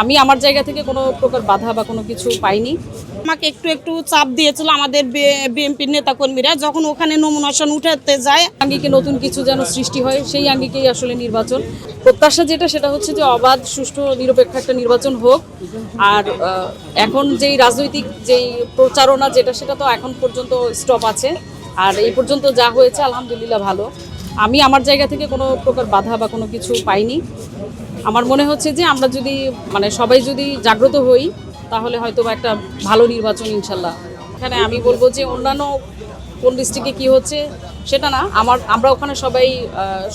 আমি আমার জায়গা থেকে কোনো প্রকার বাধা বা কোনো কিছু পাইনি। আমাকে একটু একটু চাপ দিয়েছিল আমাদের বিএনপির নেতাকর্মীরা। যখন ওখানে নমুনাসন উঠাতে যায় আঙ্গিকে নতুন কিছু যেন সৃষ্টি হয় সেই আঙ্গিকেই আসলে নির্বাচন। প্রত্যাশা যেটা সেটা হচ্ছে যে অবাধ সুষ্ঠু নিরপেক্ষ একটা নির্বাচন হোক। আর এখন যেই রাজনৈতিক যেই প্রচারণা যেটা সেটা তো এখন পর্যন্ত স্টপ আছে। আর এই পর্যন্ত যা হয়েছে আলহামদুলিল্লাহ ভালো। আমি আমার জায়গা থেকে কোনো প্রকার বাধা বা কোনো কিছু পাইনি। আমার মনে হচ্ছে যে আমরা যদি মানে সবাই যদি জাগ্রত হই, তাহলে হয়তো একটা ভালো নির্বাচন ইনশাল্লাহ। এখানে আমি বলব যে অন্যান্য কোন ডিস্ট্রিক্টে কি হচ্ছে সেটা না, আমার, আমরা ওখানে সবাই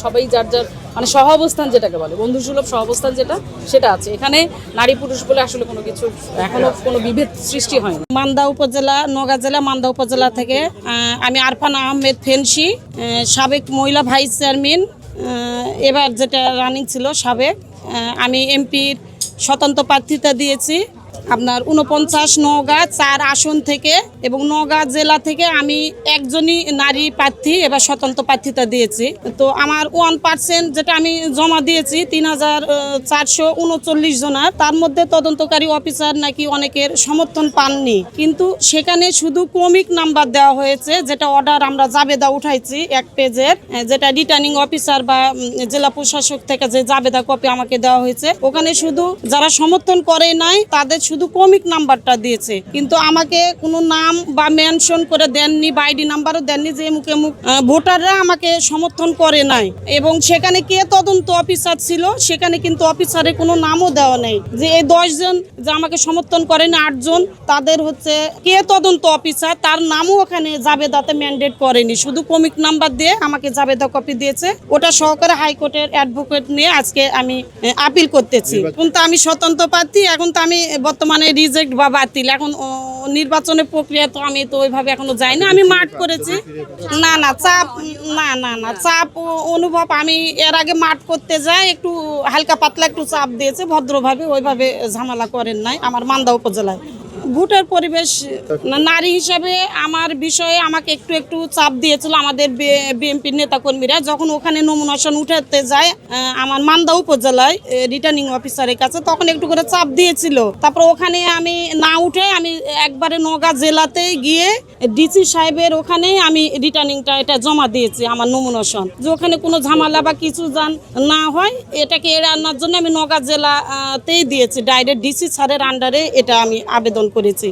সবাই যার যার মানে সহ অবস্থান যেটাকে বলে, বন্ধুসুলভ সহ অবস্থান যেটা, সেটা আছে। এখানে নারী পুরুষ বলে আসলে কোনো কিছু, এখনও কোনো বিভেদ সৃষ্টি হয়নি। মান্দা উপজেলা নওগাঁ জেলা, মান্দা উপজেলা থেকে আমি আরফান আহমেদ ফেন্সি সাবেক মহিলা ভাইস চেয়ারম্যান এবার যেটা রানিং ছিল সাবেক আমি এমপির স্বতন্ত্র প্রার্থিতা দিয়েছি। আপনার উনপঞ্চাশ নওগাঁ চার আসন থেকে এবং নওগাঁ জেলা থেকে আমি একজনই নারী প্রার্থী, এবার স্বতন্ত্র প্রার্থিতা দিয়েছি। তো আমার ওয়ান পার্সেন্ট যেটা আমি জমা দিয়েছি, তিন হাজার চারশো উনচল্লিশ জনার। তার মধ্যে তদন্তকারী অফিসার নাকি অনেকের সমর্থন পাননি। কিন্তু সেখানে শুধু ক্রমিক নাম্বার দেওয়া হয়েছে, যেটা অর্ডার আমরা জাবেদা উঠাইছি এক পেজের যেটা রিটার্নিং অফিসার বা জেলা প্রশাসক থেকে যে জাবেদা কপি আমাকে দেওয়া হয়েছে। ওখানে শুধু যারা সমর্থন করে নাই, তাদের শুধু ক্রমিক নাম্বারটা দিয়েছে। কিন্তু আমাকে কোনো নাম বা মেনশন করে দেননি বা আইডি নাম্বারও দেননি যে মুখে মুখ ভোটাররা আমাকে সমর্থন করে নাই। এবং সেখানে কে তদন্ত অফিসার ছিল সেখানে কিন্তু অফিসারের কোনো নামও দেওয়া নেই। যে এই দশজন যে আমাকে সমর্থন করেন আটজন তাদের হচ্ছে কে তদন্ত অফিসার তার নামও ওখানে জাবেদাতে ম্যান্ডেট করেনি। শুধু কমিক নাম্বার দিয়ে আমাকে জাবেদা কপি দিয়েছে। ওটা সহকারে হাইকোর্টের অ্যাডভোকেট নিয়ে আজকে আমি আপিল করতেছি। এখন তো আমি স্বতন্ত্র প্রার্থী এখন তো আমি বর্তমানে রিজেক্ট বা বাতিল। এখন নির্বাচনের প্রক্রিয়া তো আমি তো ওইভাবে এখনও যাই না আমি মাঠ করেছি। না না, চাপ, না না না, চাপ অনুভব আমি এর আগে মাঠ করতে যাই, একটু হালকা পাতলা একটু চাপ দিয়েছে। ভদ্রভাবে ওইভাবে ঝামেলা করেন নাই। আমার মান্দা উপজেলায়। ভোটের পরিবেশ নারী হিসাবে আমার বিষয়ে আমাকে একটু একটু চাপ দিয়েছিল আমাদের বিএনপির নেতাকর্মীরা। যখন ওখানে নমুনাশন উঠাতে যায় আমার মান্দা উপজেলায় রিটার্নিং অফিসারের কাছে, তখন একটু করে চাপ দিয়েছিল। তারপর ওখানে আমি না উঠে আমি একবারে নগা জেলাতে গিয়ে ডিসি সাহেবের ওখানেই আমি রিটার্নিংটা এটা জমা দিয়েছি, আমার নমুনাসন যে ওখানে কোনো ঝামেলা বা কিছু যান না হয়, এটাকে এড়ানোর জন্য আমি নগা জেলাতেই দিয়েছি। ডাইরেক্ট ডিসি স্যারের আন্ডারে এটা আমি আবেদন করেছি।